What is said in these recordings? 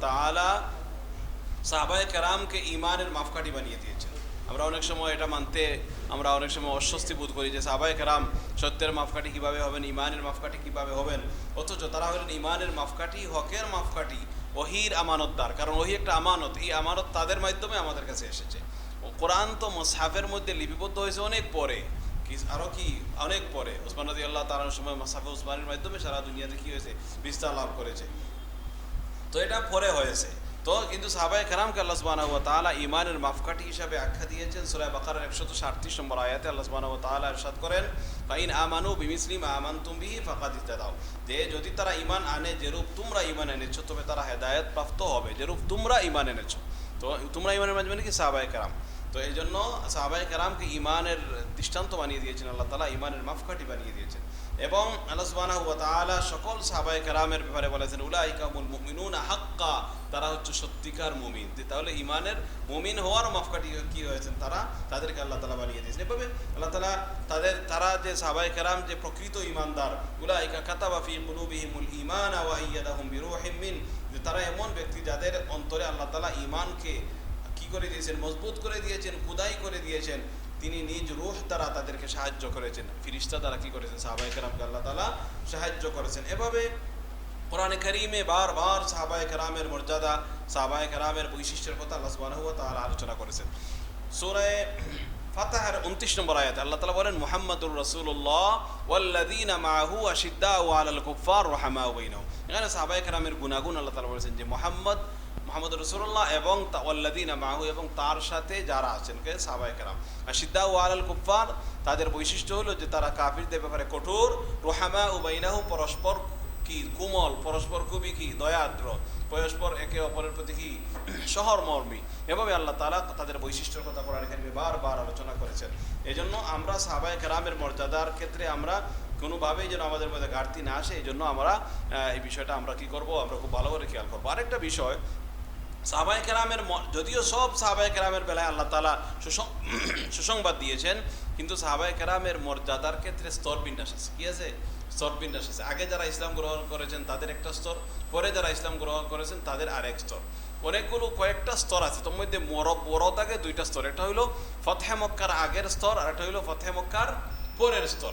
তাআলা সাহাবায়ে কেরামকে ইমানের মাপকাঠি বানিয়ে দিয়েছেন। আমরা অনেক সময় এটা মানতে, আমরা অনেক সময় অস্বস্তি বোধ করি যে সাহাবায়ে কেরাম সত্যের মাপকাঠি কীভাবে হবেন ইমানের মাপকাঠি কীভাবে হবেন? অথচ তারা হলেন ইমানের মাপকাঠি, হকের মাপকাঠি, ওহির আমানতদার। কারণ ওহি একটা আমানত, এই আমানত তাদের মাধ্যমে আমাদের কাছে এসেছে। কোরআন তো মোসাফের মধ্যে লিপিবদ্ধ হয়েছে অনেক পরে। আরও কি, অনেক পরে। উসমান রাজি আল্লাহ তালার সময় মোসাফে উসমানের মাধ্যমে সারা দুনিয়াতে কি হয়েছে? বিস্তার লাভ করেছে। তো এটা পরে হয়েছে। তো কিন্তু সাহাবাই কারামকে আল্লাহ সুবহানাহু ওয়া তাআলা ইমানের মাফকাঠি হিসাবে আখ্যা দিয়েছেন। সূরা বাকারার 137 নম্বর আয়াতে আল্লাহ সুবহানাহু ওয়া তাআলা ইরশাদ করেন, ফাইন আমানু বিমিসলি আমান তুমি বিহি ফাকাদ দাও যে যদি তারা ইমান আনে যেরূপ তোমরা ইমান এনেছো, তবে তারা হেদায়ত প্রাপ্ত হবে। যেরূপ তোমরা ইমান এনেছো। তো তোমরা ইমানের মাঝে মানে কি? সাহাবাই কারাম। তো এই জন্য সাহাবাই কারামকে ইমানের দৃষ্টান্ত বানিয়ে দিয়েছেন আল্লাহ তালা ইমানের মাফকাঠি বানিয়ে দিয়েছেন। এবং আল্লাহ সুবহানাহু সকল সাহাবায়ে কেরামের ব্যাপারে বলেছেন উলাইকামুল মুমিনুনা হাক্কা তারা হচ্ছে সত্যিকার মুমিন। তাহলে ইমানের মুমিন হওয়ার মাপকাঠি কি হয়েছেন তারা তাদেরকে আল্লাহ তালা বানিয়ে দিয়েছেন। এভাবে আল্লাহ তালা তাদের, তারা যে সাহাবায়ে কেরাম, যে প্রকৃত ইমানদার উলাইকা কাতাবা ফি কুলুবিহিমুল ঈমান ওয়া আইয়াদাহুম বিরূহিম যে তারা এমন ব্যক্তি যাদের অন্তরে আল্লাহ তালা ইমানকে কি করে দিয়েছেন, মজবুত করে দিয়েছেন, খুদাই করে দিয়েছেন তিনি নিজ রুহ দ্বারা তাদেরকে সাহায্য করেছেন। ফিরিস্তা দ্বারা কি করেছেন? সাহাবাই কেরামকে আল্লাহ তালা সাহায্য করেছেন। এভাবে কোরআনে করিমে বারবার সাহাবাই কেরামের মর্যাদা সাহাবাই কেরামের বৈশিষ্ট্যের কথা আল্লাহ সুবাহ আলোচনা করেছেন। সূরায়ে ফাতাহার উনত্রিশ নম্বর আয়াত আল্লাহ তালা বলেন, মুহাম্মদুর রসুল্লাহ ওয়াল্লাদিনা মাহু আশিদ্দা ওয়াল কুফার রহমা ওয়াইনাহুম এখানে সাহাবাই কেরামের গুনাগুন আল্লাহ তালা বলেছেন যে, মোহাম্মদ মোহাম্মদ রসুল্লাহ এবং ওয়াল্লাদিনা মাহু এবং তার সাথে যারা আছেন, কে? সাহাবাই কেরাম আর সিদ্দা ওয়াল কুফার তাদের বৈশিষ্ট্য হলো যে তারা কাফিরদের ব্যাপারে কঠোর। রোহামা উবাইনাহু পরস্পর কি কোমল, পরস্পর খুবই কি? দয়াদ্র, পরস্পর একে অপরের প্রতি কি? সহরমর্মী। এভাবে আল্লাহ তালা তাদের বৈশিষ্ট্যের কথা কোরআন এখানে বারবার আলোচনা করেছেন। এই জন্য আমরা সাহাবায় কেরামের মর্যাদার ক্ষেত্রে আমরা কোনোভাবেই যেন আমাদের মধ্যে ঘাটতি না আসে এই জন্য আমরা এই বিষয়টা আমরা কি করব? আমরা খুব ভালো করে খেয়াল করব। আরেকটা বিষয় সাহাবাই কেরামের যদিও সব সাহাবাই কেরামের বেলায় আল্লাহ তালা সুসং- সুসংবাদ দিয়েছেন, কিন্তু সাহাবাই কেরামের মর্যাদার ক্ষেত্রে স্তর বিন্যাস আছে। কি আছে? স্তর বিন্যাস আছে। আগে যারা ইসলাম গ্রহণ করেছেন, তাদের একটা স্তর। পরে যারা ইসলাম গ্রহণ করেছেন, তাদের আরেক স্তর। অনেকগুলো কয়েকটা স্তর আছে। তোর মধ্যে বড় বড় দাগে দুইটা স্তর। একটা হইল ফতেহ মক্কার আগের স্তর, আর একটা হইল ফতেহ মক্কার পরের স্তর।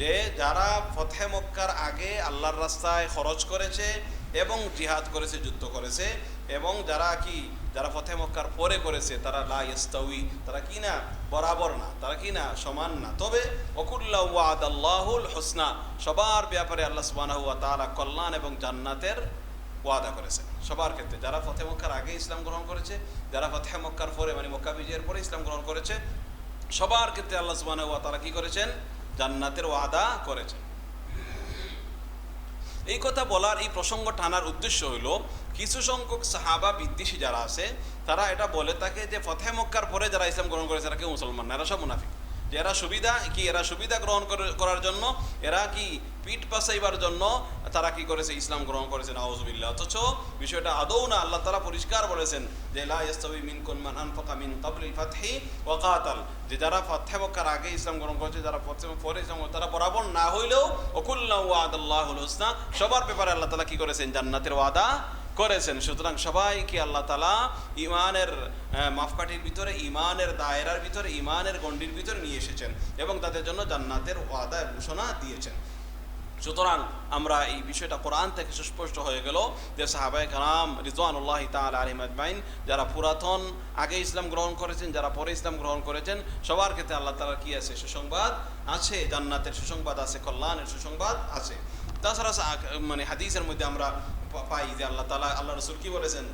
যে যারা ফতহে মক্কার আগে আল্লাহর রাস্তায় খরচ করেছে এবং জিহাদ করেছে, যুদ্ধ করেছে, এবং যারা কি, যারা ফতে মক্কার পরে করেছে, তারা লা ইস্তাউই তারা কি না, বরাবর না, তারা কি না, সমান না। তবে অকুল্লাহ ওয়াদ আল্লাহুল হোসনা, সবার ব্যাপারে আল্লাহ ওয়া তাআলা কল্যাণ এবং জান্নাতের ওয়াদা করেছেন। সবার ক্ষেত্রে যারা ফতে মক্কার আগে ইসলাম গ্রহণ করেছে, যারা ফতে মক্কার পরে মানে মক্কা বিজয়ের পরে ইসলাম গ্রহণ করেছে, সবার ক্ষেত্রে আল্লাহ সুবহানাহু তারা কি করেছেন? জান্নাতের ওয়াদা করেছেন। এই কথা বলার, এই প্রসঙ্গ টানার উদ্দেশ্য হইল, কিছু সংখ্যক সাহাবা বিদ্বেষী যারা আছে, তারা এটা বলে থাকে যে ফতে মক্কার পরে যারা ইসলাম গ্রহণ করেছে তারা কেউ মুসলমান না? এরা সব মুনাফিক। যে এরা সুবিধা, কি এরা সুবিধা গ্রহণ করে- করার জন্য, এরা কি পিঠ পাসাইবার জন্য তারা কি করেছে? ইসলাম গ্রহণ করেছে নাউজুবিল্লাহ অথচ বিষয়টা আদৌ না আল্লাহ তারা পরিষ্কার বলেছেন যে, লা ইয়াস্তাউই মিনকুম আনফাকা ক্বাবলিল ফাতহি ওয়া কাতাল যে যারা ফতহে মক্কার আগে ইসলাম গ্রহণ করেছে, যারা ফতহে পরে ইসলাম তারা বরাবর না হইলেও ওকুল্লাহ ওয়াদাল্লাহুল হুসনা। সবার ব্যাপারে আল্লাহ তাআলা কি করেছেন? জান্নাতের ওয়াদা করেছেন। সুতরাং সবাইকে আল্লাহ তালা ইমানের মাফকাঠির ভিতরে ইমানের দায়রার ভিতরে ইমানের গণ্ডির ভিতরে নিয়ে এসেছেন এবং তাদের জন্য জান্নাতের ওয়াদা ঘোষণা দিয়েছেন। সুতরাং আমরা এই বিষয়টা কোরআন থেকে সুস্পষ্ট হয়ে গেল যে সাহাবাই কালাম রিজওয়ানুল্লাহ তাল আলিম আজমাইন, যারা পুরাতন, আগে ইসলাম গ্রহণ করেছেন, যারা পরে ইসলাম গ্রহণ করেছেন, সবার ক্ষেত্রে আল্লাহ তালার কি আছে? সুসংবাদ আছে, জান্নাতের সুসংবাদ আছে, কল্যাণের সুসংবাদ আছে। তাছাড়া মানে হাদিসের মধ্যে আমরা পাই যে আল্লাহ তালা আল্লাহ রসুল কি বলেছেন?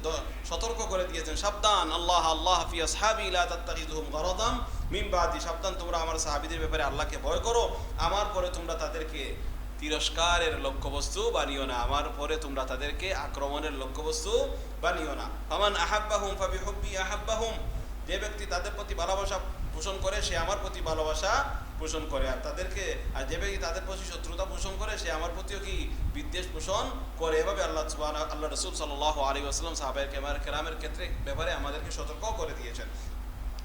সতর্ক করে দিয়েছেন, সাবধান, আল্লাহ আল্লাহ ফি আসহাবি লা তাত্তাখিযুহুম গরাদাম মিন বাদি, সাবধান তোমরা আমার সাহাবিদের ব্যাপারে আল্লাহকে ভয় করো, আমার পরে তোমরা তাদেরকে তিরস্কারের লক্ষ্যবস্তু বানিও না। আমার পরে তোমরা তাদেরকে আক্রমণের লক্ষ্যবস্তু বানিও না। ফামান আহাব্বাহুম ফাবিহুব্বি আহাব্বাহুম। যে ব্যক্তি তাদের প্রতি ভালোবাসা পোষণ করে, সে আমার প্রতি ভালোবাসা পোষণ করে। আর তাদেরকে, আর যে ব্যক্তি তাদের প্রতি শত্রুতা পোষণ করে, সে আমার প্রতিও কি বিদ্বেষ পোষণ করে? এভাবে আল্লাহ সুবহানাহু, আল্লাহ রসুল সাল্লাহ আলী আসলাম সাহাবের কেমার কেরামের ক্ষেত্রে ব্যাপারে আমাদেরকে সতর্ক করে দিয়েছেন।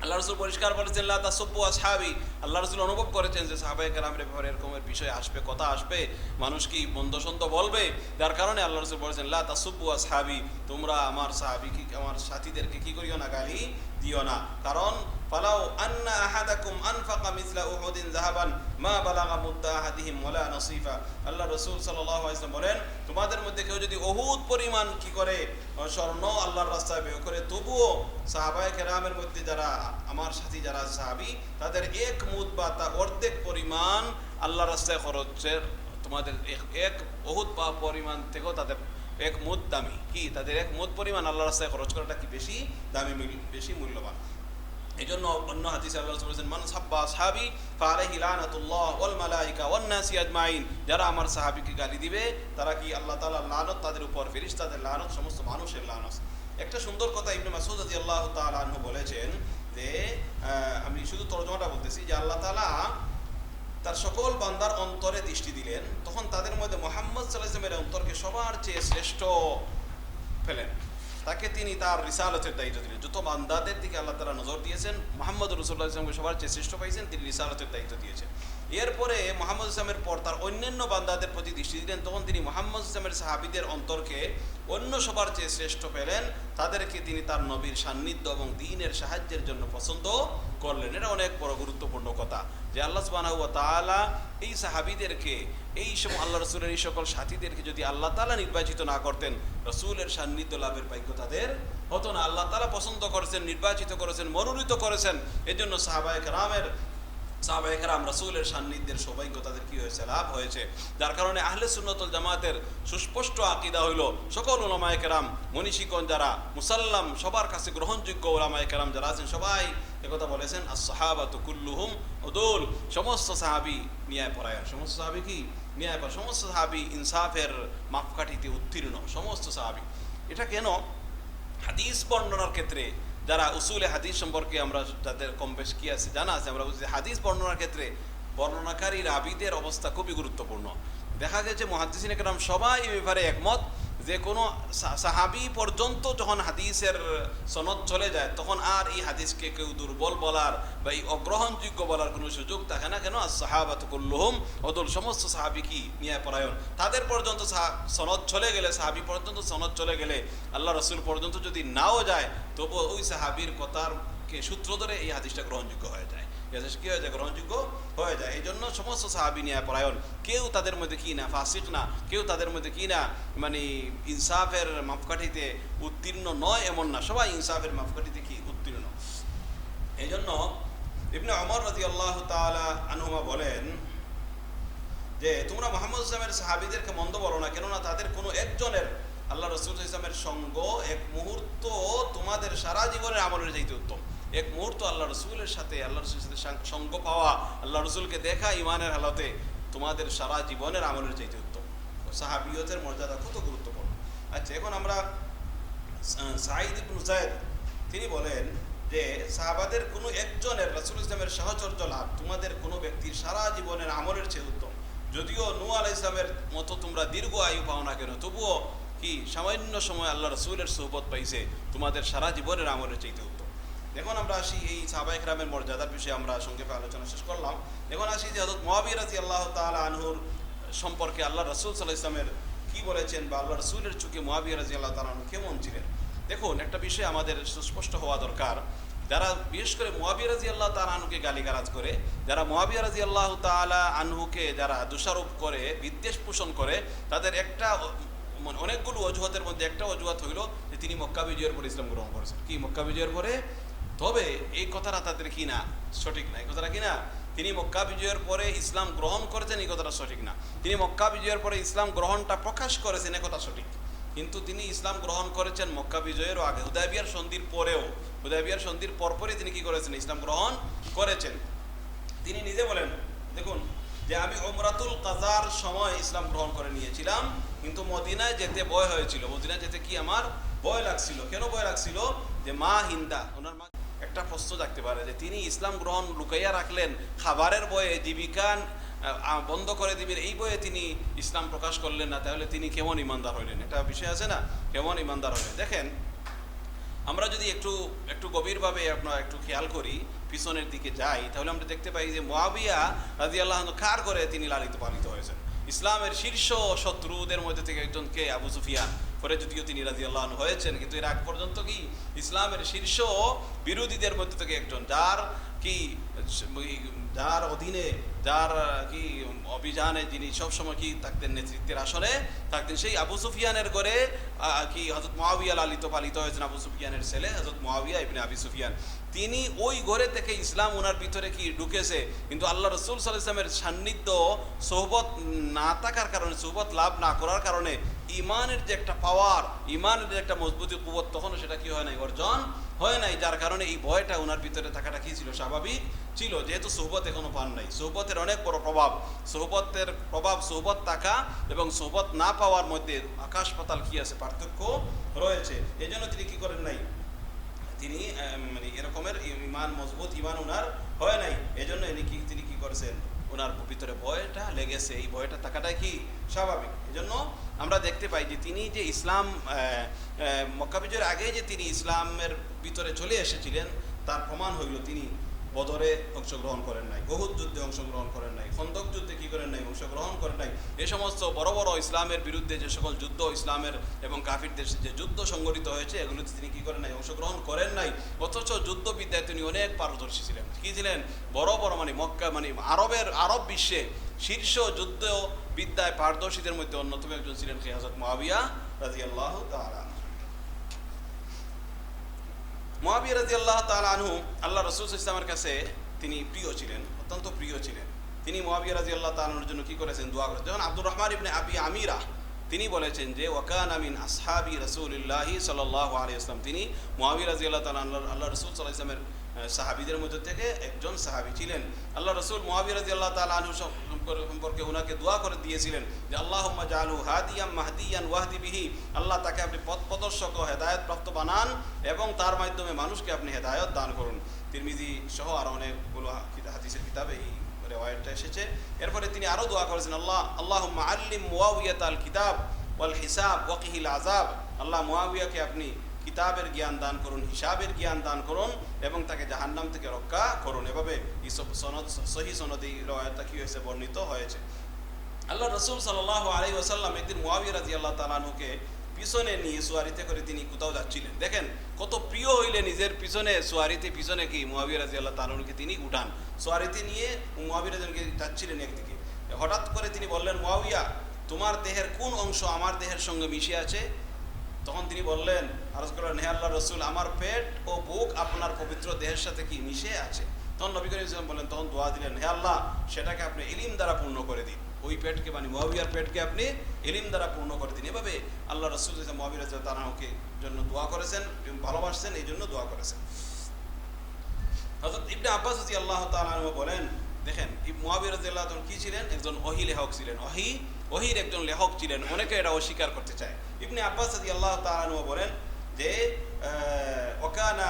আল্লাহ রসুল পরিষ্কার বলেছেন, লা তাসব্বু আসহাবি। আল্লাহ রসুল অনুভব করেছেন যে সাহাবাই কালামের ব্যাপারে এরকমের বিষয় আসবে, কথা আসবে, মানুষ কি মন্দ সন্ত বলবে? যার কারণে আল্লাহ রসুল বলেছেন, লা তাসব্বু আসহাবি, তোমরা আমার সাহাবি আমার সাথীদেরকে কি করিও না গালি দিও না। কারণ, ফালাউ আন্না আহাদাকুম আনফাকা মিসলা উহুদিন যাহাবান, মা বালাগা মুদ্দা আহাদিহিম ওয়ালা নাসিফা। আল্লাহ রাসূল সাল্লাল্লাহু আলাইহি বলেন, তোমাদের মধ্যে কেউ যদি উহুদ পরিমাণ কি করে স্বর্ণ আল্লাহর রাস্তায় ব্যয় করে, তবুও সাহাবায়ে কেরামের মধ্যে যারা, আমার সাথী যারা সাহাবী, তাদের এক মুদ বা তার অর্ধেক পরিমাণ আল্লাহর রাস্তায় খরচের, তোমাদের এক- বহুত পরিমাণ থেকেও তাদের এক মুদ দামি। কি? তাদের এক মুদ পরিমাণ আল্লাহর রাস্তায় খরচ করাটা কি বেশি? দামি বেশি মূল্যবান। এই জন্য অন্য হাদিসে আল্লাহ বলেছেন, মান সাব্বা আসহাবি ফালাইহি লানাতুল্লাহ ওয়াল মালাইকা ওয়ান নাসি আজমাইন। যারা আমার সাহাবীকে গালি দিবে, তারা কি আল্লাহ তাআলার লানত তাদের উপর, ফেরেশতাদের লানত, সমস্ত মানুষের লানত? একটা সুন্দর কথা ইবনে মাসউদ রাদিয়াল্লাহু তাআলা আনহু বলেছেন যে আমি শুধু তর্জমাটা বলতেছি যে আল্লাহ তাআলা তার সকল বান্দার অন্তরে দৃষ্টি দিলেন, তখন তাদের মধ্যে মোহাম্মদ সাল্লাহামের অন্তরকে সবার চেয়ে শ্রেষ্ঠ ফেলেন তাকে তিনি তার রিসালতের দায়িত্ব দিলেন। যত বান্দাদের দিকে আল্লাহ তালা নজর দিয়েছেন, মোহাম্মদ রসুল্লাহ ইসলামকে সবার চেয়ে শ্রেষ্ঠ পাইছেন, তিনি রিসালতের দায়িত্ব দিয়েছেন। এরপরে মোহাম্মদ ইসলামের পর তার অন্যান্য বান্দাদের প্রতি দৃষ্টি দিলেন, তখন তিনি মোহাম্মদ ইসলামের সাহাবিদের অন্তরকে অন্য সবার চেয়ে শ্রেষ্ঠ পেলেন। তাদেরকে তিনি তার নবীর সান্নিধ্য এবং দিনের সাহায্যের জন্য পছন্দ করলেন। এটা অনেক বড় গুরুত্বপূর্ণ কথা যে আল্লাহ সুবহানাহু ওয়া তাআলা এই সাহাবিদেরকে, এই সব আল্লাহ রসুলের এই সকল সাথীদেরকে যদি আল্লাহ তালা নির্বাচিত না করতেন, রসুলের সান্নিধ্য লাভের ভাগ্য তাদের হতো না। আল্লাহ তালা পছন্দ করেছেন, নির্বাচিত করেছেন, মনোনীত করেছেন। এজন্য সাহাবায়ক কেরামের সাহাবায়ে কেরাম রসুলের সান্নিধ্যের সৌভাগ্য তাদের কি হয়েছে? লাভ হয়েছে। যার কারণে আহলে সুন্নতুল জামাতের সুস্পষ্ট আকিদা হইল, সকল ওলামায়ে কেরাম মনীষীগণ যারা মুসাল্লাম, সবার কাছে গ্রহণযোগ্য ওলামায়ে কেরাম যারা আছেন, সবাই একথা বলেছেন আর সাহাবাতু কুল্লুহুম উদুল। সমস্ত সাহাবি ন্যায় পরায়ণ। সমস্ত সাহাবি কি? ন্যায় সমস্ত সাহাবি ইনসাফের মাপকাঠিতে উত্তীর্ণ। সমস্ত সাহাবি। এটা কেন? হাদিস বর্ণনার ক্ষেত্রে যারা উসুলে হাদিস সম্পর্কে আমরা যাদের কম বেশ কি আছে, জানা আছে, আমরা বুঝি হাদিস বর্ণনার ক্ষেত্রে বর্ণনাকারী রাবিদের অবস্থা খুবই গুরুত্বপূর্ণ। দেখা গেছে একরাম সবাই এই ব্যাপারে একমত যে কোনো সাহাবি পর্যন্ত যখন হাদিসের সনদ চলে যায়, তখন আর এই হাদিসকে কেউ দুর্বল বলার বা এই অগ্রহণযোগ্য বলার কোনো সুযোগ থাকে না। কেন? সাহাবাত কুল্লুহুম, অদল সমস্ত সাহাবি কি? পরায়ণ তাদের পর্যন্ত সনদ চলে গেলে, সাহাবি পর্যন্ত সনদ চলে গেলে, আল্লাহ রসুল পর্যন্ত যদি নাও যায় তবু ওই সাহাবির কথার সূত্র ধরে এই হাদিসটা গ্রহণযোগ্য হয়ে যায়। হাদিস কি হয়ে যায় গ্রহণযোগ্য হয়ে যায় এই জন্য সমস্ত সাহাবি পরায়ণ কেউ তাদের মধ্যে কি না? ফাসিক না। কেউ তাদের মধ্যে কি না? মানে ইনসাফের মাপকাঠিতে উত্তীর্ণ নয়, এমন না। সবাই ইনসাফের মাপকাঠিতে কি? উত্তীর্ণ। এই জন্য ইবনে অমর রাজি আল্লাহ তালা আনহুমা বলেন যে, তোমরা মোহাম্মদ ইসলামের সাহাবিদেরকে মন্দ বলো না। কেননা তাদের কোনো একজনের আল্লাহ রসুল ইসলামের সঙ্গ এক মুহূর্ত তোমাদের সারা জীবনের আমলের চাইতে উত্তম। এক মুহূর্ত আল্লাহ রসুলের সাথে, আল্লাহ রসুলের সাথে সঙ্গ পাওয়া, আল্লাহ রসুলকে দেখা ইমানের হালতে তোমাদের সারা জীবনের আমলের চাইতে উত্তম। সাহাবিয়তের মর্যাদা কত গুরুত্বপূর্ণ? আচ্ছা এখন আমরা সাঈদ ইবনু জায়দ তিনি বলেন যে সাহাবাদের কোনো একজনের রাসূল ইসলামের সাহচর্য লাভ তোমাদের কোনো ব্যক্তির সারা জীবনের আমলের চেয়ে উত্তম। যদিও নু আলাহ ইসলামের মতো তোমরা দীর্ঘ আয়ু পাও না কেন, তবুও কি সামান্য সময় আল্লাহ রসুলের সোহবত পাইছে, তোমাদের সারা জীবনের আমলের চাইতে এখন আমরা আসি এই সাহাবা একরামের মর্যাদার বিষয়ে, আমরা সংক্ষেপে আলোচনা শেষ করলাম। এখন আসি যে হজরত মহাবীর রাজি আল্লাহ তাআলা আনহুর সম্পর্কে আল্লাহ রসুল সাল্লাহ ইসলামের কি বলেছেন বা আল্লাহ রসুলের চুকে মহাবীর রাজি আল্লাহ তাআলা আনহু কেমন ছিলেন? দেখুন, একটা বিষয় আমাদের সুস্পষ্ট হওয়া দরকার। যারা বিশেষ করে মোয়াবিয়া রাজি আল্লাহ তালা আনহুকে গালিগালাজ করে, যারা মোয়াবিয়া রাজি আল্লাহ তালা আনহুকে যারা দোষারোপ করে, বিদ্বেষ পোষণ করে, তাদের একটা মানে অনেকগুলো অজুহাতের মধ্যে একটা অজুহাত হইল যে তিনি মক্কা বিজয়ের পরে ইসলাম গ্রহণ করেছেন। কি মক্কা বিজয়ের পরে? তবে এই কথাটা তাদের কি না সঠিক না? এই কথাটা কি না তিনি মক্কা বিজয়ের পরে ইসলাম গ্রহণ করেছেন, এই কথাটা সঠিক না। তিনি মক্কা বিজয়ের পরে ইসলাম গ্রহণটা প্রকাশ করেছেন, এ কথা সঠিক। কিন্তু তিনি ইসলাম গ্রহণ করেছেন মক্কা বিজয়েরও আগে। হুদায়বিয়ার সন্ধির পরেও হুদায়বিয়ার সন্ধির পরপরই তিনি কি করেছেন? ইসলাম গ্রহণ করেছেন। তিনি নিজে বলেন, দেখুন, যে আমি ওমরাতুল কাজার সময় ইসলাম গ্রহণ করে নিয়েছিলাম, কিন্তু মদিনায় যেতে ভয় হয়েছিল। মদিনায় যেতে কি আমার ভয় লাগছিল? কেন ভয় লাগছিল? যে মা হিন্দা, ওনার মা একটা প্রশ্ন থাকতে পারে যে তিনি ইসলাম গ্রহণ লুকাইয়া রাখলেন খাবারের বয়ে, জীবিকা বন্ধ করে দিবেন, এই বয়ে তিনি ইসলাম প্রকাশ করলেন না, তাহলে তিনি কেমন ইমানদার হইলেন? এটা বিষয় আছে না? কেমন ইমানদার হইলেন? দেখেন, আমরা যদি একটু একটু গভীরভাবে আপনার একটু খেয়াল করি, পিছনের দিকে যাই, তাহলে আমরা দেখতে পাই যে মোয়াবিয়া রাজি আল্লাহ কার করে তিনি লালিত পালিত হয়েছেন? ইসলামের শীর্ষ শত্রুদের মধ্যে থেকে একজন কে আবু সুফিয়ান পরে যদিও তিনি রাজি আল্লাহ হয়েছেন কিন্তু এর আগ পর্যন্ত কি ইসলামের শীর্ষ বিরোধীদের মধ্যে থেকে একজন যার কি যার অধীনে যার কি অভিযানে যিনি সবসময় কি থাকতেন নেতৃত্বের আসনে থাকতেন সেই আবু সুফিয়ানের আহ, কি হজরত মহাবিয়া লালিত পালিত হয়েছেন আবু সুফিয়ানের ছেলে হজরত মহাবিয়া ইবনে আবি সুফিয়ান। তিনি ওই ঘরে থেকে ইসলাম ওনার ভিতরে কি ঢুকেছে? কিন্তু আল্লাহ রসুল সাল্লাহ ইসলামের সান্নিধ্য, সোহবত না থাকার কারণে, সোহবত লাভ না করার কারণে ইমানের যে একটা পাওয়ার ইমানের যে একটা মজবুতি কুবত, তখনও সেটা কি হয় নাই, অর্জন হয় নাই। যার কারণে এই ভয়টা ওনার ভিতরে থাকাটা কি ছিল? স্বাভাবিক ছিল। যেহেতু সোহবত এখনও পান নাই। সোহবতের অনেক বড় প্রভাব। সোহবতের প্রভাব সোহবত থাকা এবং সোহবত না পাওয়ার মধ্যে আকাশ পাতাল কি আছে? পার্থক্য রয়েছে। এই জন্য তিনি কি করেন নাই? তিনি মানে এরকমের ইমান মজবুত, ইমান ওনার হয় নাই। এজন্য জন্য ইনি কি, তিনি কি করেছেন? ওনার ভিতরে ভয়টা লেগেছে। এই ভয়টা থাকাটাই কি স্বাভাবিক? এজন্য জন্য আমরা দেখতে পাই যে তিনি যে ইসলাম মক্কাবিজয়ের আগে যে তিনি ইসলামের ভিতরে চলে এসেছিলেন, তার প্রমাণ হইল তিনি বদরে অংশগ্রহণ করেন নাই বহুত যুদ্ধে অংশগ্রহণ করেন নাই, খন্দক যুদ্ধে কি করেন নাই, অংশগ্রহণ করেন নাই, এ সমস্ত বড় বড় ইসলামের বিরুদ্ধে যে সকল যুদ্ধ ইসলামের এবং কাফিরদের যে যুদ্ধ সংগঠিত হয়েছে, এগুলোতে তিনি কি করেন নাই, অংশগ্রহণ করেন নাই, অথচ যুদ্ধবিদ্যায় তিনি অনেক পারদর্শী ছিলেন। কি ছিলেন? বড় বড় মানে মক্কা মানে আরবের, আরব বিশ্বে শীর্ষ যুদ্ধ বিদ্যায় পারদর্শীদের মধ্যে অন্যতম একজন ছিলেন কে হজরত মহাবিয়া রাজি মহাবিয়া রাজি আল্লাহ আনহু আল্লাহ রসুল ইসলামের কাছে তিনি প্রিয় ছিলেন, অত্যন্ত প্রিয় ছিলেন। তিনি মহাবিয়া রাজি আল্লাহ তালুর জন্য কী করেছেন? দোয়া করেছেন। যখন আব্দুর রহমান ইবনে আবি আমিরা, তিনি বলেছেন যে ওয়াকান আমিন আসহাবি রসুল্লাহি সাল্লাহ আলী ইসলাম তিনি মহাবির রাজি আল্লাহ তালা আল্লাহ আল্লাহ রসুল সাল্লাহ ইসলামের সাহাবিদের মধ্যে থেকে একজন সাহাবি ছিলেন। আল্লাহ রসুল মহাবির রাজি আল্লাহ তালা আনহু সম্পর্কে- ওনাকে দোয়া করে দিয়েছিলেন যে আল্লাহ জালু হাদিয়াম মাহদিয়ান ওয়াহদি বিহি। আল্লাহ তাকে আপনি পথ প্রদর্শক হেদায়ত প্রাপ্ত বানান এবং তার মাধ্যমে মানুষকে আপনি হেদায়ত দান করুন। তিরমিজি সহ আরও অনেকগুলো হাদিসের কিতাবে এই রেওয়ায়তটা এসেছে। এরপরে তিনি আরও দোয়া করেছেন, আল্লাহ আল্লাহ আল্লিম মুয়াউিয়াত আল কিতাব ওয়াল হিসাব ওয়াকিহিল আজাব আল্লাহ মুয়াবিয়াকে আপনি কিতাবের জ্ঞান দান করুন, হিসাবের জ্ঞান দান করুন এবং তাকে জাহান্নাম থেকে রক্ষা করুন। এভাবে ইসব সনদ, সহি সনদ এই রয়াতটা কি হয়েছে? বর্ণিত হয়েছে। আল্লাহ রসুল সাল্লাহ আলী ওসাল্লাম একদিন মুয়াবিয়া রাজি আল্লাহ তালানুকে পিছনে নিয়ে সোয়ারিতে করে তিনি কোথাও যাচ্ছিলেন। দেখেন, কত প্রিয় হইলে নিজের পিছনে, সোয়ারিতে পিছনে কি মুয়াবিয়া রাজি আল্লাহ তালানুকে তিনি উঠান। সোয়ারিতে নিয়ে মুয়াবিয়া রাজিকে যাচ্ছিলেন একদিকে। হঠাৎ করে তিনি বললেন মুয়াবিয়া তোমার দেহের কোন অংশ আমার দেহের সঙ্গে মিশে আছে? তখন তিনি বললেন, আরজ করলেন হে আল্লাহ রসুল, আমার পেট ও বুক আপনার পবিত্র দেহের সাথে কি মিশে আছে? তখন নবী করিম ইসলাম বললেন, তখন দোয়া দিলেন, হে আল্লাহ, সেটাকে আপনি ইলিম দ্বারা পূর্ণ করে দিন। ওই পেটকে মানে মহাবিয়ার পেটকে আপনি ইলিম দ্বারা পূর্ণ করে দিন। এভাবে আল্লাহ রসুল মহাবির তারাহকে জন্য দোয়া করেছেন ভালোবাসছেন, এই জন্য দোয়া করেছেন। হজরত ইবনে আব্বাস আল্লাহ তালু বলেন, দেখেন মহাবির রাজিয়াল্লাহ তখন কি ছিলেন? একজন ওহি লেখক ছিলেন। ওহি ওহির একজন লেখক ছিলেন, অনেকে এটা অস্বীকার করতে চায়। ইবনে আব্বাস আদি আল্লাহ তালু বলেন যে ওকানা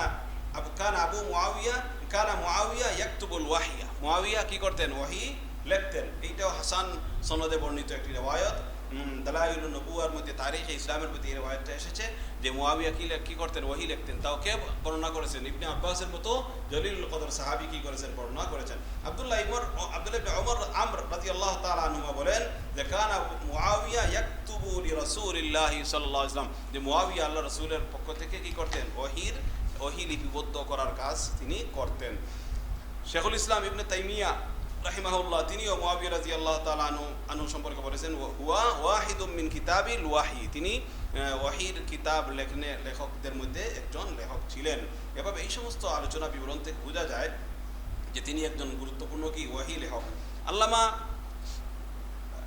আবু কান আবু মুআউইয়া কানা মুআউইয়া ইয়াকতুবুল ওয়াহিয়া। মুআউইয়া কি করতেন? ওয়াহি লিখতেন। এইটাও হাসান সনদে বর্ণিত একটি রেওয়ায়ত। দালাইল নবুয়ার মধ্যে, তারিখ ইসলামের প্রতি রেওয়ায়তটা এসেছে যে মুয়াবিয়া কি কি করতেন ওহি লিখতেন, তাও কে বর্ণনা করেছেন? ইবনে আব্বাসের মতো জলিল কদর সাহাবী কি করেছেন, বর্ণনা করেছেন। আব্দুল্লাহ ইমর আব্দুল্লাহ ইবনে ওমর আমর রাদিয়াল্লাহু তাআলা আনহু বলেন যে কানা মুআবিয়া ইয়াকতুবু লি রাসূলিল্লাহি সাল্লাল্লাহু আলাইহি ওয়াসাল্লাম যে মুআবিয়া আল্লাহ রাসূলের পক্ষ থেকে কি করতেন? ওহির ওহি লিপিবদ্ধ করার কাজ তিনি করতেন। শেখুল ইসলাম ইবনে তাইমিয়া রাহিমাহুল্লাহ, তিনিও মুয়াবিয়া রাদিয়াল্লাহু তাআলা আনহু আনহু সম্পর্কে বলেছেন হুয়া ওয়াহিদুম মিন কিতাবিল ওয়াহি। তিনি ওয়াহির কিতাব লেখনে, লেখকদের মধ্যে একজন লেখক ছিলেন। এভাবে এই সমস্ত আলোচনা বিবরণ থেকে বোঝা যায় যে তিনি একজন গুরুত্বপূর্ণ কি ওয়াহি লেখক। আল্লামা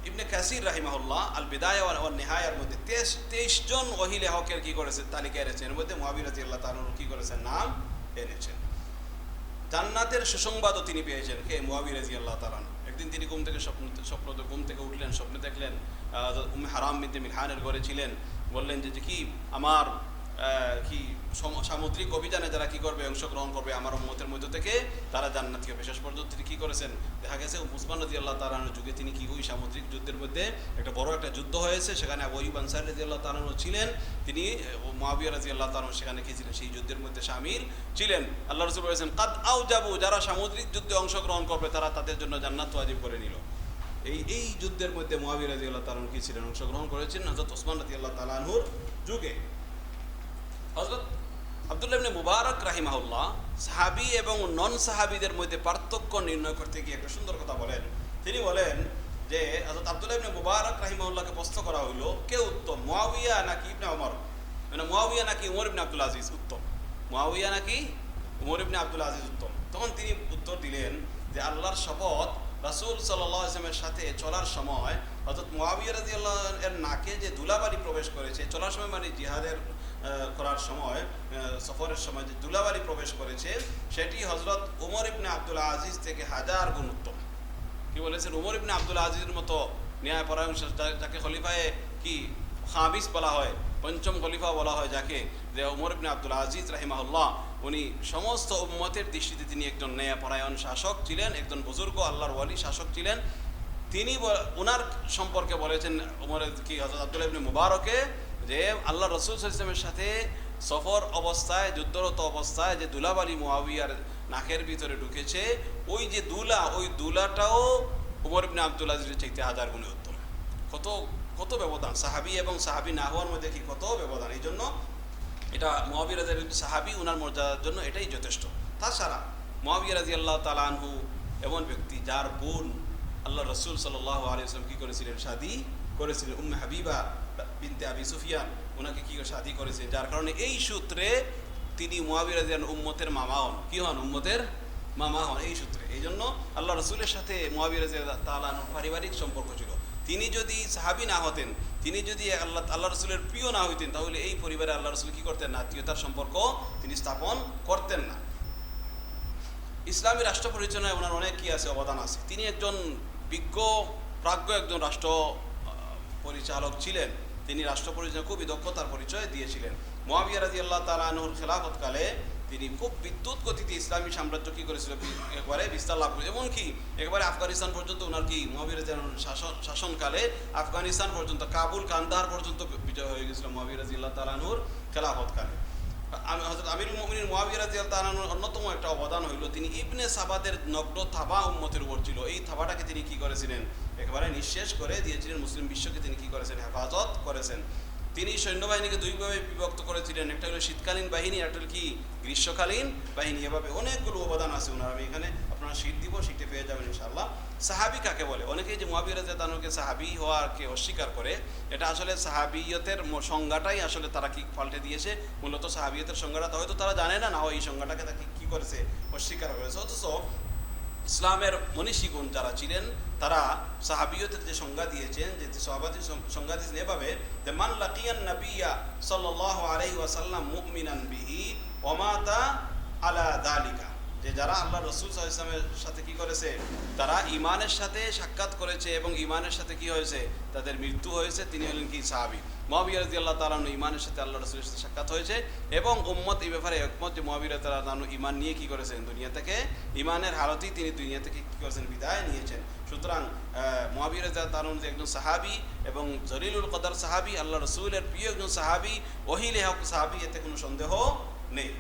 ইবনে কাসির রাহিমাহুল্লাহ আল বিদায় ওয়াল নেহায়ার মধ্যে তেইশ তেইশ জন ওহি লেখকের কি করেছে, তালিকা এনেছেন। এর মধ্যে মহাবীর রাজি আল্লাহ তালুর কি করেছেন? নাম এনেছেন। জান্নাতের সুসংবাদও তিনি পেয়েছেন। কে? মুহাবি রাজি আল্লাহ তালান একদিন তিনি ঘুম থেকে স্বপ্ন স্বপ্ন ঘুম থেকে উঠলেন, স্বপ্নে দেখলেন হারাম বিনতে মিলহানের ঘরে ছিলেন। বললেন যে কি? আমার কি সম- সামুদ্রিক অভিযানে যারা কি করবে, অংশগ্রহণ করবে আমার উম্মতের মধ্য থেকে, তারা জান্নাতি হবে শেষ পর্যন্ত তিনি কী করেছেন? দেখা গেছে মুসমান রাজি আল্লাহ তালানোর যুগে তিনি কি ওই সামুদ্রিক যুদ্ধের মধ্যে একটা বড় একটা যুদ্ধ হয়েছে, সেখানে আবু ইব আনসার রাজি আল্লাহ তালানো ছিলেন, তিনি মহাবিয়া রাজি আল্লাহ তালানো সেখানে কি ছিলেন সেই যুদ্ধের মধ্যে সামিল ছিলেন। আল্লাহ রসুল বলেছেন, কাদ আউ যাবু যারা সামুদ্রিক যুদ্ধে অংশগ্রহণ করবে, তারা তাদের জন্য জান্নাত ওয়াজিব করে নিল। এই এই যুদ্ধের মধ্যে মহাবীর রাজি আল্লাহ তালান কি ছিলেন? অংশগ্রহণ করেছেন হজরত ওসমান রাজি আল্লাহ তালানহুর যুগে। হজরত আব্দুল্লাহ ইবনে মুবারক রাহিমাহুল্লাহ সাহাবি এবং নন সাহাবিদের মধ্যে পার্থক্য নির্ণয় করতে গিয়ে একটা সুন্দর কথা বলেন। তিনি বলেন যে হজরত আব্দুল্লাহ ইবনে মুবারক রাহিমাহুল্লাহকে প্রশ্ন করা হইল, কে উত্তম মুয়াবিয়া নাকি ইবনে ওমর? মানে মুয়াবিয়া নাকি উমর ইবনে আব্দুল আজিজ উত্তম? মুয়াবিয়া নাকি উমর ইবনে আব্দুল আজিজ উত্তম? তখন তিনি উত্তর দিলেন যে, আল্লাহর শপথ রাসূল ওয়াসাল্লামের সাথে চলার সময় হযরত মুয়াবিয়া রাদিয়াল্লাহু আনহু এর নাকে যে ধুলাবালি প্রবেশ করেছে, চলার সময় মানে জিহাদের করার সময় সফরের সময় যে ধুলাবালি প্রবেশ করেছে, সেটি হজরত উমর ইবনে আব্দুল আজিজ থেকে হাজার গুণ উত্তম। কি বলেছেন? উমর ইবনে আব্দুল আজিজের মতো ন্যায়পরায়ণ যাকে খলিফায় কি খাবিস বলা হয়, পঞ্চম খলিফা বলা হয় যাকে, যে উমর ইবনে আব্দুল আজিজ রাহিমাহুল্লাহ, উনি সমস্ত উম্মতের দৃষ্টিতে তিনি একজন ন্যায়পরায়ণ শাসক ছিলেন, একজন বুজুর্গ, আল্লাহর ওয়ালি শাসক ছিলেন। তিনি ওনার সম্পর্কে বলেছেন উমরের কি হজরত আব্দুল্লাহ ইবনে মুবারকে যে আল্লাহ রসুল ইসলামের সাথে সফর অবস্থায়, যুদ্ধরত অবস্থায় যে দুলাবালি মুয়াবিয়ার নাকের ভিতরে ঢুকেছে, ওই যে দুলা ওই দুলাটাও উমর ইবনে আব্দুল আজিজের চাইতে হাজার গুণে উত্তম। কত কত ব্যবধান, সাহাবি এবং সাহাবি না হওয়ার মধ্যে কি কত ব্যবধান? এই জন্য এটা মহাবীর রাজা সাহাবি উনার মর্যাদার জন্য এটাই যথেষ্ট। তাছাড়া মহাবীর রাজি আল্লাহ তালানহু এমন ব্যক্তি যার বোন আল্লাহ রসুল সাল্লাহ আলিয়াল্লাম কী করেছিলেন? শাদি করেছিলেন। উম্মে হাবিবা বিনতে আবি সুফিয়ান, ওনাকে কী শাদি করেছেন যার কারণে এই সূত্রে তিনি মহাবীর রাজিয়ান উম্মতের মামা হন। কী হন? উম্মতের মামা হন এই সূত্রে। এই জন্য আল্লাহ রসুলের সাথে মহাবীর রাজিয়া তালানুর পারিবারিক সম্পর্ক ছিল। তিনি যদি সাহাবি না হতেন, তিনি যদি আল্লাহ আল্লাহ রসুলের প্রিয় না হইতেন, তাহলে এই পরিবারে আল্লাহ রসুল কি করতেন না? আত্মীয়তার সম্পর্ক তিনি স্থাপন করতেন না। ইসলামী রাষ্ট্র পরিচালনায় ওনার অনেক কি আছে, অবদান আছে। তিনি একজন বিজ্ঞ, প্রাজ্ঞ একজন রাষ্ট্র পরিচালক ছিলেন। তিনি রাষ্ট্র পরিচালনা খুবই দক্ষতার পরিচয় দিয়েছিলেন। মহাবিয়া রাজি আল্লাহ তালানুর খেলাফতকালে তিনি খুব বিদ্যুৎ গতিতে ইসলামী সাম্রাজ্য কি করেছিল? একবারে বিস্তার লাভ করে এমনকি একবারে আফগানিস্তান পর্যন্ত ওনার কি মহাবীর শাসন, শাসনকালে আফগানিস্তান পর্যন্ত, কাবুল, কান্দাহার পর্যন্ত বিজয় হয়ে গেছিল মহাবীর রাজি আল্লাহ তালানুর খেলাফতকালে। হজরত আমিরুল মুমিনিন মুয়াবিয়া রাদিয়াল্লাহু তাআলার অন্যতম একটা অবদান হইল। তিনি ইবনে সাবাদের নগ্ন থাবা উম্মতের উপর ছিল। এই থাবাটাকে তিনি কি করেছিলেন? একেবারে নিঃশেষ করে দিয়েছিলেন মুসলিম বিশ্বকে তিনি কি করেছেন? হেফাজত করেছেন। তিনি সৈন্যবাহিনীকে দুইভাবে বিভক্ত করেছিলেন। একটা হলো শীতকালীন বাহিনী একটা হলো কি? গ্রীষ্মকালীন বাহিনী। এভাবে অনেকগুলো অবদান আছে ওনার আমি এখানে। আপনারা শীত দিব শীতে পেয়ে যাবেন ইনশাআল্লাহ। সাহাবি কাকে বলে? অনেকেই যে মহাবীর তানুকে সাহাবি হওয়াকে অস্বীকার করে। এটা আসলে সাহাবিয়তের সংজ্ঞাটাই আসলে তারা কি পাল্টে দিয়েছে? মূলত সাহাবিয়তের সংজ্ঞাটা হয়তো তারা জানে না না হয় এই সংজ্ঞাটাকে তাকে কি করেছে? অস্বীকার করেছে। অথচ ইসলামের মনীষীগুণ যারা ছিলেন, তারা সাহাবিয়তের যে সংজ্ঞা দিয়েছেন, যে সহাবাদী সংজ্ঞা দিয়েছেন এভাবে, যে মান লাকিয়ান নাবিয়া সাল্লাল্লাহু আলাইহি ওয়াসাল্লাম মুমিনান বিহি ওমাতা আলা দালিকা। যে যারা আল্লাহ রসুল ইসলামের সাথে কি করেছে, তারা ইমানের সাথে সাক্ষাৎ করেছে এবং ইমানের সাথে কি হয়েছে, তাদের মৃত্যু হয়েছে। তিনি হলেন কি সাহাবি? মহাবির রাজি আল্লাহ তালানু ইমানের সাথে আল্লাহ রসুলের সাথে সাক্ষাৎ হয়েছে এবং উম্মত এই ব্যাপারে একমত যে মহাবির তালানু ইমান নিয়ে কি করেছেন? দুনিয়া থেকে ইমানের হালতেই তিনি দুনিয়া থেকে কি করেছেন? বিদায় নিয়েছেন। সুতরাং মহাবির তালানু যে একজন সাহাবি এবং জলিলুল কদর সাহাবি, আল্লাহ রসুলের প্রিয় একজন সাহাবি ওহিলে হক সাহাবি, এতে কোনো সন্দেহ নেই।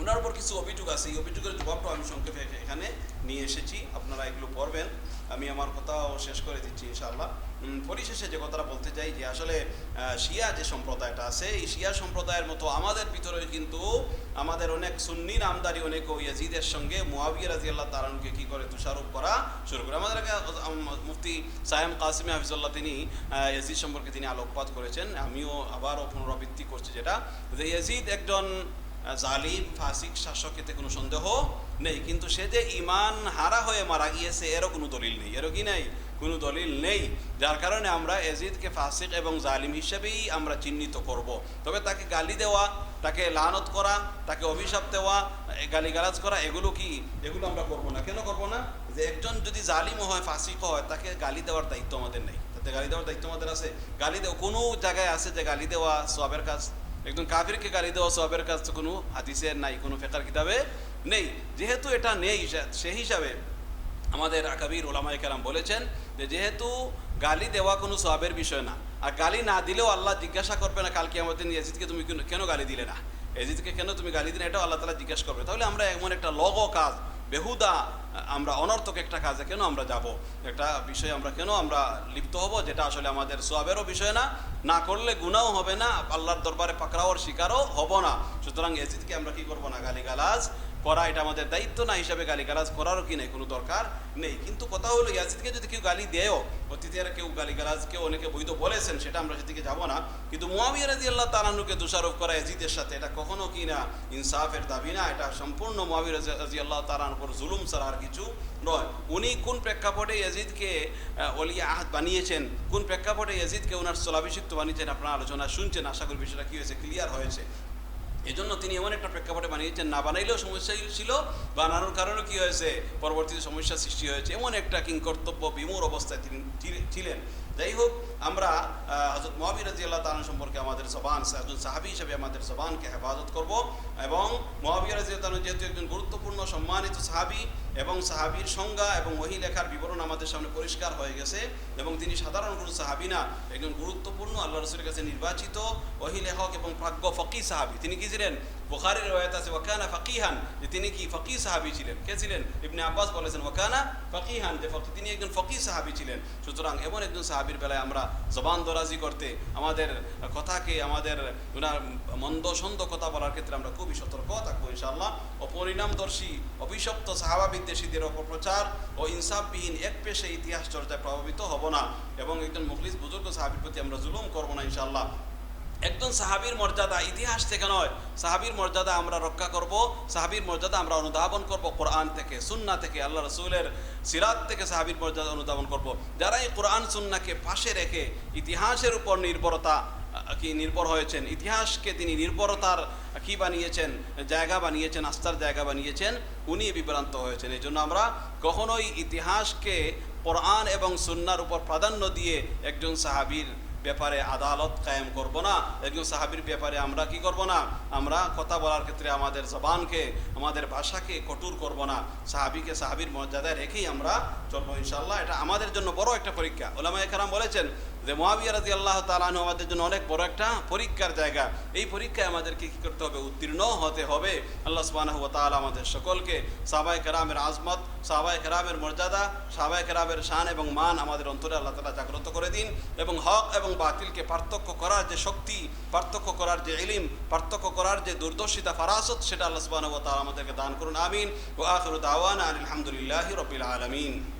ওনার উপর কিছু অভিযোগ আছে। এই অভিযোগের জবাবটাও আমি সংক্ষেপে এখা- এখানে নিয়ে এসেছি। আপনারা এগুলো পড়বেন। আমি আমার কথাও শেষ করে দিচ্ছি, ইনশাআল্লাহ। পরিশেষে যে কথাটা বলতে চাই যে, আসলে শিয়া যে সম্প্রদায়টা আছে, এই শিয়া সম্প্রদায়ের মতো আমাদের ভিতরে কিন্তু আমাদের অনেক সুন্নি নামদারি, অনেক ইয়াজিদের সঙ্গে মুয়াবিয়া রাজি আল্লাহ কী করে তুষারোপ করা শুরু করে। আমাদের মুফতি সায়েম কাসিমি হাফিজুল্লাহ তিনি ইয়াজিদ সম্পর্কে তিনি আলোকপাত করেছেন। আমিও আবারও পুনরাবৃত্তি করছি যেটা যে, ইয়াজিদ একজন জালিম, ফাসিক, শাসক, এতে কোনো সন্দেহ নেই। কিন্তু সে যে ইমান হারা হয়ে মারা গিয়েছে, এরও কোনো দলিল নেই। এরও কি নেই? কোনো দলিল নেই। যার কারণে আমরা এজিদকে ফাসিক এবং জালিম হিসেবেই আমরা চিহ্নিত করব। তবে তাকে গালি দেওয়া, তাকে লানত করা, তাকে অভিশাপ দেওয়া, গালিগালাজ করা, এগুলো কি? এগুলো আমরা করব না। কেন করব না? যে একজন যদি জালিম হয়, ফাসিক হয়, তাকে গালি দেওয়ার দায়িত্ব আমাদের নেই। তাতে গালি দেওয়ার দায়িত্ব আমাদের আছে। গালি দেওয়া, কোনো জায়গায় আছে যে গালি দেওয়া সবের কাজ একজন কাফিরকে গালি দেওয়া সবের কাছ কোনো হাদিসের নাই, কোনো ফেকার কিতাবে নেই। যেহেতু এটা নেই সেই হিসাবে আমাদের আকাবির ওলামাই কেরাম বলেছেন যে যেহেতু গালি দেওয়া কোনো সবের বিষয় না, আর গালি না দিলেও আল্লাহ জিজ্ঞাসা করবে না, কালকে আমাদের ইয়াজিদকে তুমি কেন গালি দিলে না? এজিদকে কেন তুমি গালি দিলে এটাও আল্লাহ তালা জিজ্ঞাসা করবে। তাহলে আমরা এমন একটা লগ কাজ বেহুদা, আমরা অনর্থক একটা কাজে কেন আমরা যাব? একটা বিষয়ে আমরা কেন আমরা লিপ্ত হব? যেটা আসলে আমাদের সোয়াবেরও বিষয় না। না করলে গুণাও হবে না, আল্লাহর দরবারে পাকড়াওয়ার শিকারও হব না। সুতরাং এজিদকে আমরা কি করব না, গালিগালাজ? করা এটা আমাদের দায়িত্ব না হিসাবে গালিগালাজ করারও কি নেই? কোনো দরকার নেই। কিন্তু কথা হলো ইয়াজিদকে যদি কেউ গালি দেয়ও অতীতের কেউ গালিগালাজকে অনেকে বৈধ বলেছেন সেটা আমরা সেদিকে যাব না। কিন্তু মুয়াবিয়া রাজি আল্লাহ তালানুকে দোষারোপ করা এজিদের সাথে এটা কখনো কি না ইনসাফের দাবি না এটা সম্পূর্ণ মুয়াবিয়া রাজি আল্লাহ তালান উপর জুলুম ছাড়া আর কিছু নয়। উনি কোন প্রেক্ষাপটে ইয়াজিদকে আহ, অলি আহাদ বানিয়েছেন কোন প্রেক্ষাপটে ইয়াজিদকে ওনার স্থলাভিষিক্ত বানিয়েছেন আপনার আলোচনা শুনছেন আশা করি বিষয়টা কি হয়েছে ক্লিয়ার হয়েছে। এজন্য তিনি এমন একটা প্রেক্ষাপটে বানিয়েছেন, না বানাইলেও সমস্যা ছিল, বানানোর কারণে কি হয়েছে? পরবর্তীতে সমস্যা সৃষ্টি হয়েছে। এমন একটা কিংকর্তব্য বিমূর অবস্থায় তিনি ছিলেন। যাই হোক আমরা হজরত মহাবীর রাজি আল্লাহ তালন সম্পর্কে আমাদের জবান একজন সাহাবি হিসেবে আমাদের জবানকে হেফাজত করব এবং মহাবীর রাজি আল্লাহ যেহেতু একজন গুরুত্বপূর্ণ, সম্মানিত সাহাবি এবং সাহাবির সংজ্ঞা এবং ওহি লেখার বিবরণ আমাদের সামনে পরিষ্কার হয়ে গেছে এবং তিনি সাধারণ কোনো সাহাবি না, একজন গুরুত্বপূর্ণ আল্লাহ রসুলের কাছে নির্বাচিত, ওহি লেখক এবং প্রাজ্ঞ ফকি সাহাবি। তিনি কি ছিলেন? বুখারির রয়াত আছে, ওয়াকানা ফকিহান, যে তিনি কি ফকি সাহাবি ছিলেন? কে ছিলেন? ইবনে আব্বাস বলেছেন, ওয়াকানা ফকিহান, যে তিনি একজন ফকি সাহাবি ছিলেন। সুতরাং এমন একজন সাহাবির বেলায় আমরা জবান দরাজি করতে, আমাদের কথাকে, আমাদের ওনার মন্দ সন্দ কথা বলার ক্ষেত্রে আমরা খুবই সতর্ক থাকব, ইনশাআল্লাহ। অপরিণামদর্শী, অভিশপ্ত সাহাবা বিদ্বেষীদের অপপ্রচার ও ইনসাফবিহীন এক পেশে ইতিহাস চর্চায় প্রভাবিত হব না। এবং একজন মুখলিস বুজুর্গ সাহাবির প্রতি আমরা জুলুম করব না, ইনশাআল্লাহ। একজন সাহাবীর মর্যাদা ইতিহাস থেকে নয়। সাহাবীর মর্যাদা আমরা রক্ষা করব, সাহাবীর মর্যাদা আমরা অনুধাবন করব কোরআন থেকে সুন্না থেকে, আল্লাহ রসুলের সিরাত থেকে সাহাবীর মর্যাদা অনুধাবন করব। যারা এই কোরআন সুন্নাকে পাশে রেখে ইতিহাসের উপর নির্ভরতা কি নির্ভর হয়েছেন, ইতিহাসকে তিনি নির্ভরতার কি বানিয়েছেন, জায়গা বানিয়েছেন, আস্থার জায়গা বানিয়েছেন, উনি বিভ্রান্ত হয়েছেন। এই জন্য আমরা কখনোই ইতিহাসকে কোরআন এবং সুন্নার উপর প্রাধান্য দিয়ে একজন সাহাবীর ব্যাপারে আদালত কায়েম করব না। একজন সাহাবির ব্যাপারে আমরা কি করব না? আমরা কথা বলার ক্ষেত্রে আমাদের জবানকে, আমাদের ভাষাকে কঠোর করব না। সাহাবিকে সাহাবির মর্যাদায় রেখেই আমরা চলবো ইনশাল্লাহ এটা আমাদের জন্য বড় একটা পরীক্ষা। ওলামা এখারাম বলেছেন যে মহাবিয়া রাজি আল্লাহ তালানু আমাদের জন্য অনেক বড় একটা পরীক্ষার জায়গা। এই পরীক্ষায় আমাদেরকে কী করতে হবে? উত্তীর্ণ হতে হবে। আল্লাহ সুবাহ তালা আমাদের সকলকে সাবাই কেরামের আজমত সাবাই কেরামের মর্যাদা সাবাই কেরামের শান এবং মান আমাদের অন্তরে আল্লাহ তালা জাগ্রত করে দিন এবং হক এবং বাতিলকে পার্থক্য করার যে শক্তি, পার্থক্য করার যে এলিম পার্থক্য করার যে দুর্দর্শিতা ফারাসত, সেটা আল্লাহ সুবাহ তালা আমাদেরকে দান করুন। আমিন। ও আখরুদ আওয়ান আলহামদুলিল্লাহ রবিল আলমিন।